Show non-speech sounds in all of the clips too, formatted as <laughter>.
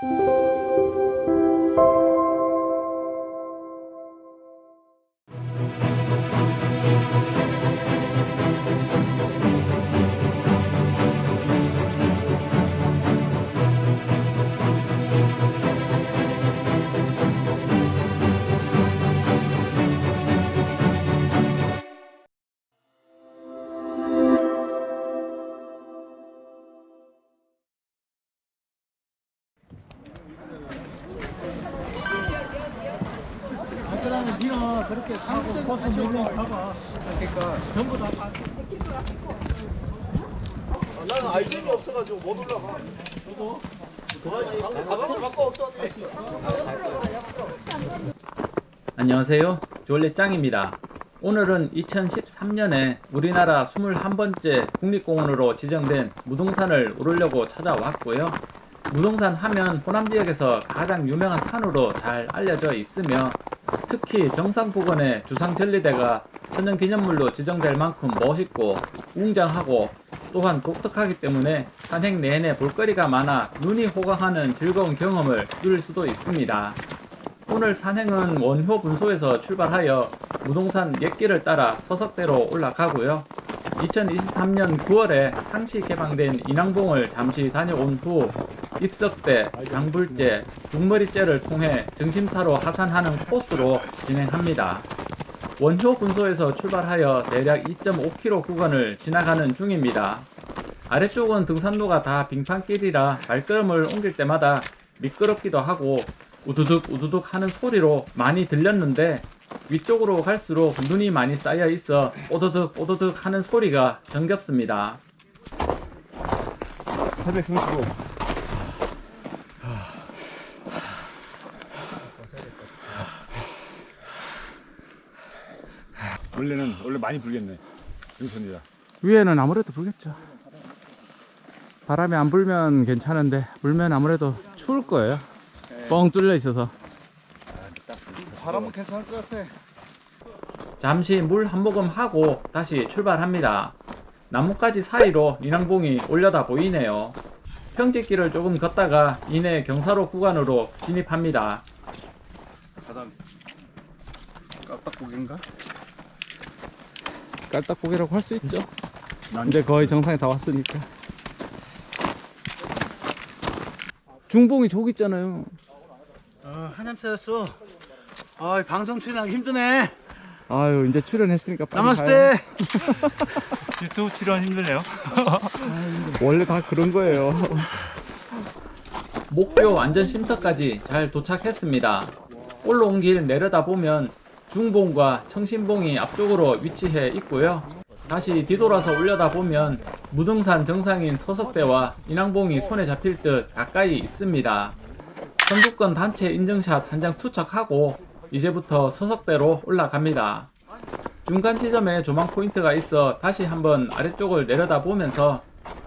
그러 코스 물로 가봐. 그러니까 전부 다 빠. 나는 아이템이 없어가지고 못 올라가. 저도? 안녕하세요. 졸리 짱입니다. 오늘은 2013년에 우리나라 21번째 국립공원으로 지정된 무등산을 오르려고 찾아왔고요. 무등산 하면 호남 지역에서 가장 유명한 산으로 잘 알려져 있으며 특히 정상 부근의 주상 전리대가 천연기념물로 지정될 만큼 멋있고 웅장하고 또한 독특하기 때문에 산행 내내 볼거리가 많아 눈이 호강하는 즐거운 경험을 누릴 수도 있습니다. 오늘 산행은 원효 분소에서 출발하여 무동산 옛길을 따라 서석대로 올라가고요. 2023년 9월에 상시 개방된 인왕봉을 잠시 다녀온 후 입석대, 장불제, 중머리째를 통해 정심사로 하산하는 코스로 진행합니다. 원효 분소에서 출발하여 대략 2.5km 구간을 지나가는 중입니다. 아래쪽은 등산로가 다 빙판길이라 발걸음을 옮길 때마다 미끄럽기도 하고 우두둑 우두둑 하는 소리로 많이 들렸는데 위쪽으로 갈수록 눈이 많이 쌓여 있어 오도득 오도득 하는 소리가 정겹습니다. 835. 원래는 원래 많이 불겠네. 등선이라. 위에는 아무래도 불겠죠. 바람이 안 불면 괜찮은데 불면 아무래도 추울 거예요. 뻥 뚫려 있어서. 바람은 괜찮을 것 같아. 잠시 물 한 모금 하고 다시 출발합니다. 나뭇가지 사이로 인왕봉이 올려다 보이네요. 평지길을 조금 걷다가 이내 경사로 구간으로 진입합니다. 바닥 깍딱고기인가? 깔딱고기라고 할 수 있죠. 이제 거의 정상에 다 왔으니까. 중봉이 저기 있잖아요. 어, 한참새였어. 아, 방송 출연하기 힘드네. 아유 이제 출연했으니까 빨리. 때. <laughs> 유튜브 출연 힘드네요. <laughs> 원래 다 그런 거예요. 목표 안전 쉼터까지 잘 도착했습니다. 올라온 길 내려다 보면 중봉과 청신봉이 앞쪽으로 위치해 있고요. 다시 뒤돌아서 올려다 보면 무등산 정상인 서석대와 인왕봉이 손에 잡힐 듯 가까이 있습니다. 선두권 단체 인증샷 한 장 투척하고 이제부터 서석대로 올라갑니다. 중간 지점에 조망 포인트가 있어 다시 한번 아래쪽을 내려다 보면서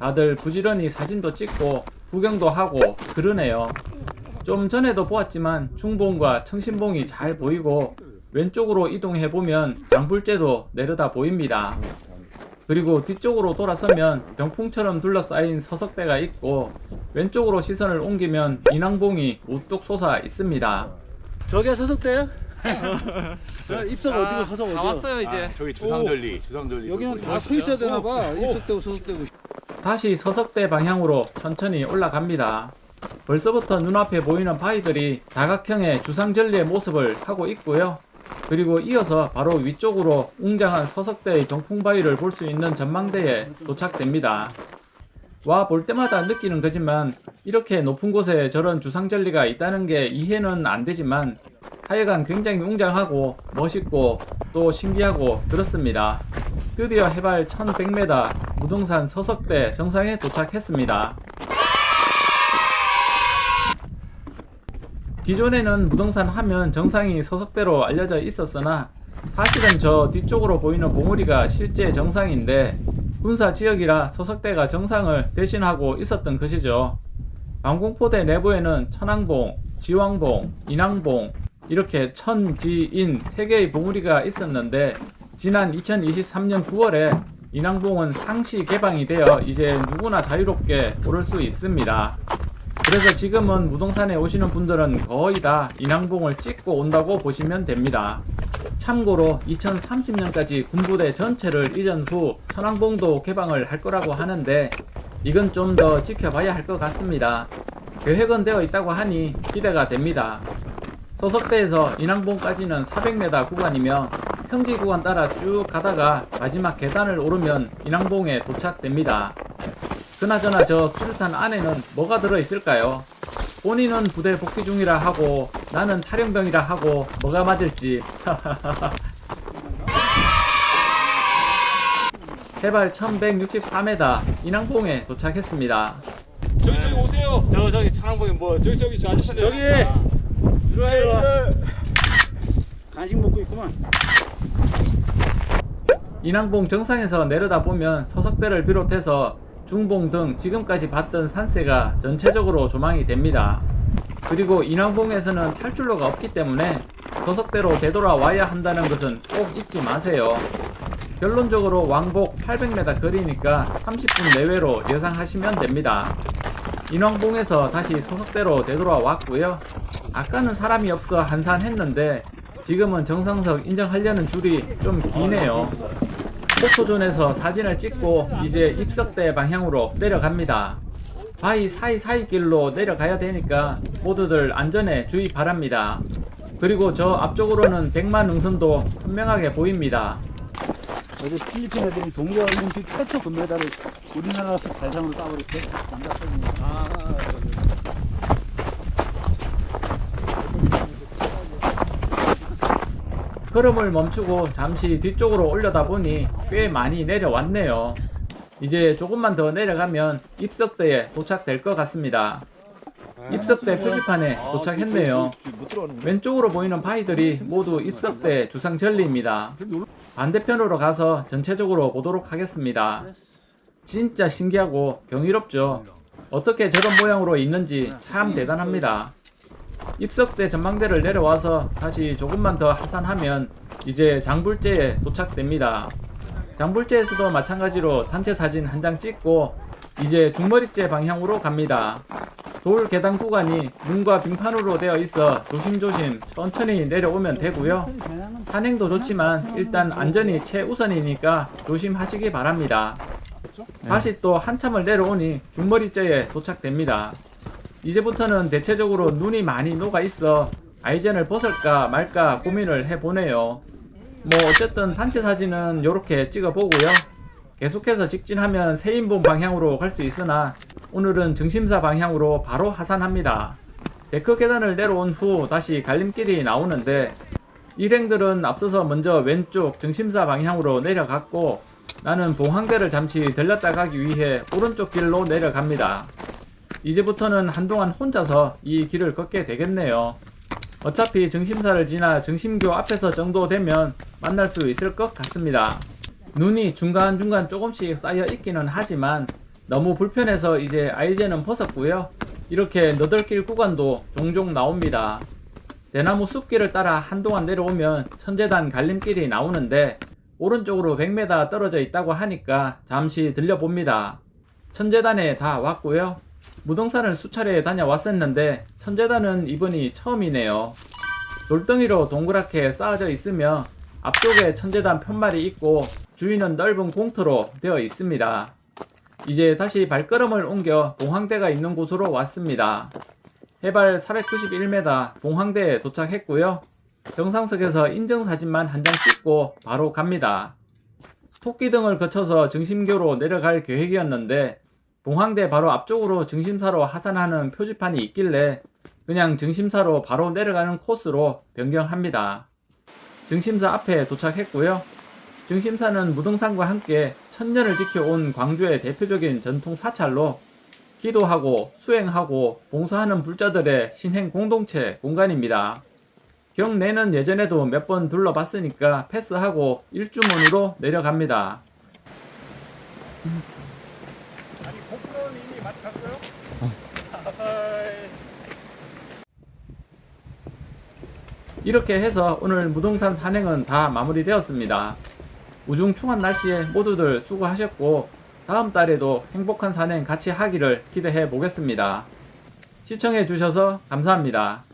다들 부지런히 사진도 찍고 구경도 하고 그러네요. 좀 전에도 보았지만 중봉과 청신봉이 잘 보이고 왼쪽으로 이동해 보면 장불제도 내려다 보입니다. 그리고 뒤쪽으로 돌아서면 병풍처럼 둘러싸인 서석대가 있고 왼쪽으로 시선을 옮기면 인왕봉이 우뚝 솟아 있습니다. 저게 서석대야? 저 <laughs> 입석 어디고 서석 어디고? 다 왔어요 이제. 아, 저기 주상절리, 주상절리. 여기는 다 서 있어야 되나 봐. 입석대고 서석대고. 다시 서석대 방향으로 천천히 올라갑니다. 벌써부터 눈앞에 보이는 바위들이 다각형의 주상절리의 모습을 하고 있고요. 그리고 이어서 바로 위쪽으로 웅장한 서석대의 병풍바위를 볼 수 있는 전망대에 도착됩니다. 와 볼 때마다 느끼는 거지만 이렇게 높은 곳에 저런 주상절리가 있다는 게 이해는 안 되지만 하여간 굉장히 웅장하고 멋있고 또 신기하고 그렇습니다. 드디어 해발 1100m 무등산 서석대 정상에 도착했습니다. 기존에는 무등산 하면 정상이 서석대로 알려져 있었으나 사실은 저 뒤쪽으로 보이는 봉우리가 실제 정상인데 군사 지역이라 서석대가 정상을 대신하고 있었던 것이죠. 방공포대 내부에는 천왕봉, 지왕봉, 인왕봉 이렇게 천지인 세 개의 봉우리가 있었는데 지난 2023년 9월에 인왕봉은 상시 개방이 되어 이제 누구나 자유롭게 오를 수 있습니다. 그래서 지금은 무동산에 오시는 분들은 거의 다 인왕봉을 찍고 온다고 보시면 됩니다. 참고로 2030년까지 군부대 전체를 이전 후 천왕봉도 개방을 할 거라고 하는데 이건 좀 더 지켜봐야 할 것 같습니다. 계획은 되어 있다고 하니 기대가 됩니다. 서석대에서 인왕봉까지는 400m 구간이며 평지 구간 따라 쭉 가다가 마지막 계단을 오르면 인왕봉에 도착됩니다. 그나저나 저 수류탄 안에는 뭐가 들어있을까요? 본인은 부대 복귀 중이라 하고 나는 탈영병이라 하고 뭐가 맞을지 <laughs> 해발 1164m 인왕봉에 도착했습니다. 저기 저기 오세요. 저 저기 차량봉에 뭐 저기 저기 저 아저씨들. 저기 이리와 이리와 간식 먹고 있구만 인왕봉 정상에서 내려다 보면 서석대를 비롯해서 중봉 등 지금까지 봤던 산세가 전체적으로 조망이 됩니다. 그리고 인왕봉에서는 탈출로가 없기 때문에 서석대로 되돌아와야 한다는 것은 꼭 잊지 마세요. 결론적으로 왕복 800m 거리니까 30분 내외로 예상하시면 됩니다. 인왕봉에서 다시 서석대로 되돌아왔고요. 아까는 사람이 없어 한산했는데 지금은 정상석 인정하려는 줄이 좀 기네요. 포토존에서 사진을 찍고 이제 입석대 방향으로 내려갑니다. 바위 사이사이 길로 내려가야 되니까 모두들 안전에 주의 바랍니다. 그리고 저 앞쪽으로는 백만 능선도 선명하게 보입니다. 어제 필리핀 애들이 동계올림픽 최초 금메달을 우리나라 대상으로 따버렸대 남자 선수 아 걸음을 멈추고 잠시 뒤쪽으로 올려다 보니 꽤 많이 내려왔네요. 이제 조금만 더 내려가면 입석대에 도착될 것 같습니다. 입석대 표지판에 도착했네요. 왼쪽으로 보이는 바위들이 모두 입석대 주상 전리입니다. 반대편으로 가서 전체적으로 보도록 하겠습니다. 진짜 신기하고 경이롭죠. 어떻게 저런 모양으로 있는지 참 대단합니다. 입석대 전망대를 내려와서 다시 조금만 더 하산하면 이제 장불제에 도착됩니다. 장불제에서도 마찬가지로 단체 사진 한 장 찍고 이제 중머리째 방향으로 갑니다. 돌 계단 구간이 눈과 빙판으로 되어 있어 조심조심 천천히 내려오면 되고요. 산행도 좋지만 일단 안전이 최우선이니까 조심하시기 바랍니다. 다시 또 한참을 내려오니 중머리째에 도착됩니다. 이제부터는 대체적으로 눈이 많이 녹아 있어 아이젠을 벗을까 말까 고민을 해보네요. 뭐 어쨌든 단체 사진은 이렇게 찍어보고요. 계속해서 직진하면 세인봉 방향으로 갈 수 있으나 오늘은 증심사 방향으로 바로 하산합니다. 데크 계단을 내려온 후 다시 갈림길이 나오는데 일행들은 앞서서 먼저 왼쪽 증심사 방향으로 내려갔고 나는 봉황대를 잠시 들렸다 가기 위해 오른쪽 길로 내려갑니다. 이제부터는 한동안 혼자서 이 길을 걷게 되겠네요. 어차피 증심사를 지나 증심교 앞에서 정도 되면 만날 수 있을 것 같습니다. 눈이 중간중간 조금씩 쌓여 있기는 하지만 너무 불편해서 이제 아이젠은 벗었고요. 이렇게 너덜길 구간도 종종 나옵니다. 대나무 숲길을 따라 한동안 내려오면 천재단 갈림길이 나오는데 오른쪽으로 100m 떨어져 있다고 하니까 잠시 들려봅니다. 천재단에 다 왔고요. 무등산을 수차례 다녀왔었는데 천재단은 이번이 처음이네요. 돌덩이로 동그랗게 쌓아져 있으며 앞쪽에 천재단 편말이 있고 주위는 넓은 공터로 되어 있습니다. 이제 다시 발걸음을 옮겨 봉황대가 있는 곳으로 왔습니다. 해발 491m 봉황대에 도착했고요. 정상석에서 인증사진만 한 장 찍고 바로 갑니다. 토끼 등을 거쳐서 증심교로 내려갈 계획이었는데 봉황대 바로 앞쪽으로 증심사로 하산하는 표지판이 있길래 그냥 증심사로 바로 내려가는 코스로 변경합니다. 증심사 앞에 도착했고요. 증심사는 무등산과 함께 천년을 지켜온 광주의 대표적인 전통 사찰로 기도하고 수행하고 봉사하는 불자들의 신행 공동체 공간입니다. 경내는 예전에도 몇 번 둘러봤으니까 패스하고 일주문으로 내려갑니다. 이렇게 해서 오늘 무등산 산행은 다 마무리되었습니다. 우중충한 날씨에 모두들 수고하셨고 다음 달에도 행복한 산행 같이 하기를 기대해 보겠습니다. 시청해 주셔서 감사합니다.